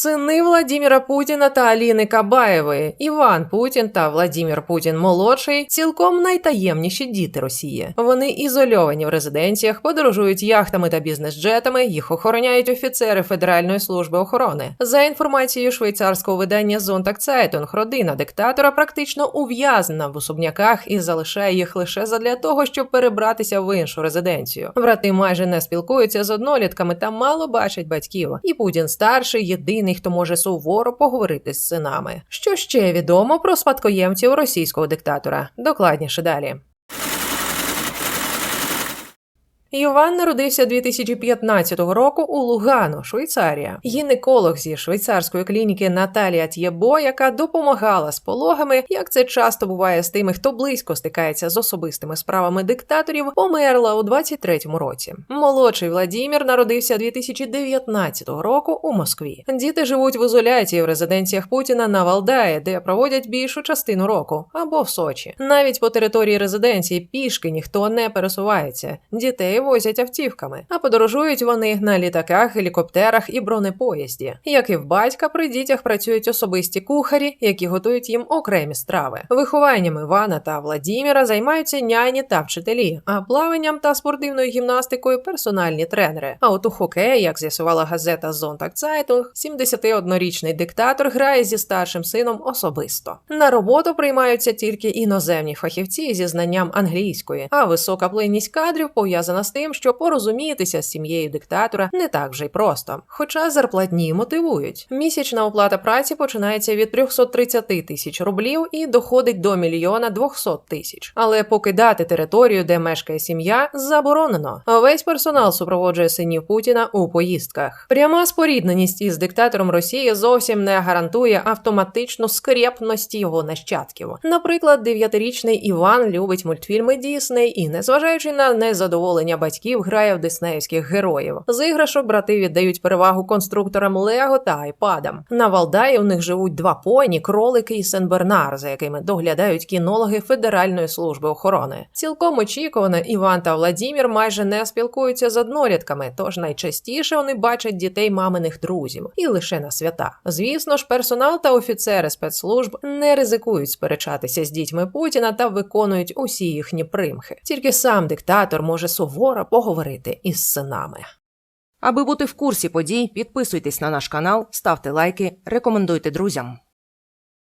Сини Владіміра Путіна та Аліни Кабаєвої, Іван Путін та Владімір Путін молодший цілком найтаємніші діти Росії. Вони ізольовані в резиденціях, подорожують яхтами та бізнес-джетами. Їх охороняють офіцери Федеральної служби охорони. За інформацією швейцарського видання Зонтак родина диктатора практично ув'язнена в особняках і залишає їх лише задля того, щоб перебратися в іншу резиденцію. Брати майже не спілкуються з однолітками та мало бачать батьків. І Путін старший єдиний, хто може суворо поговорити з синами. Що ще відомо про спадкоємців російського диктатора? Докладніше далі. Іван народився 2015 року у Лугано, Швейцарія. Гінеколог зі швейцарської клініки Наталія Т'єбо, яка допомагала з пологами, як це часто буває з тими, хто близько стикається з особистими справами диктаторів, померла у 23-му році. Молодший Владімір народився 2019 року у Москві. Діти живуть в ізоляції в резиденціях Путіна на Валдаї, де проводять більшу частину року, або в Сочі. Навіть по території резиденції пішки ніхто не пересувається. Дітей возять автівками, а подорожують вони на літаках, гелікоптерах і бронепоїзді. Як і в батька, при дітях працюють особисті кухарі, які готують їм окремі страви. Вихованням Івана та Владіміра займаються няні та вчителі, а плаванням та спортивною гімнастикою персональні тренери. А от у хокеї, як з'ясувала газета Зонтак Цайтунг, 71-річний диктатор грає зі старшим сином особисто. На роботу приймаються тільки іноземні фахівці зі знанням англійської, а висока плинність кадрів пов'язана тим, що порозумітися з сім'єю диктатора не так вже й просто. Хоча зарплатні мотивують. Місячна оплата праці починається від 330 тисяч рублів і доходить до мільйона 200 тисяч. Але покидати територію, де мешкає сім'я, заборонено. Весь персонал супроводжує синів Путіна у поїздках. Пряма спорідненість із диктатором Росії зовсім не гарантує автоматичну скрепності його нащадків. Наприклад, дев'ятирічний Іван любить мультфільми Дісней і, незважаючи на незадоволення батьків грає в диснеївських героїв. З іграшок брати віддають перевагу конструкторам Лего та айпадам. На Валдаї у них живуть два поні, кролики і Сен-Бернар, за якими доглядають кінологи Федеральної служби охорони. Цілком очікувано, Іван та Владімір майже не спілкуються з однолітками, тож найчастіше вони бачать дітей маминих друзів і лише на свята. Звісно ж, персонал та офіцери спецслужб не ризикують сперечатися з дітьми Путіна та виконують усі їхні примхи. Тільки сам диктатор може суворо поговорити із синами. Аби бути в курсі подій, підписуйтесь на наш канал, ставте лайки, рекомендуйте друзям.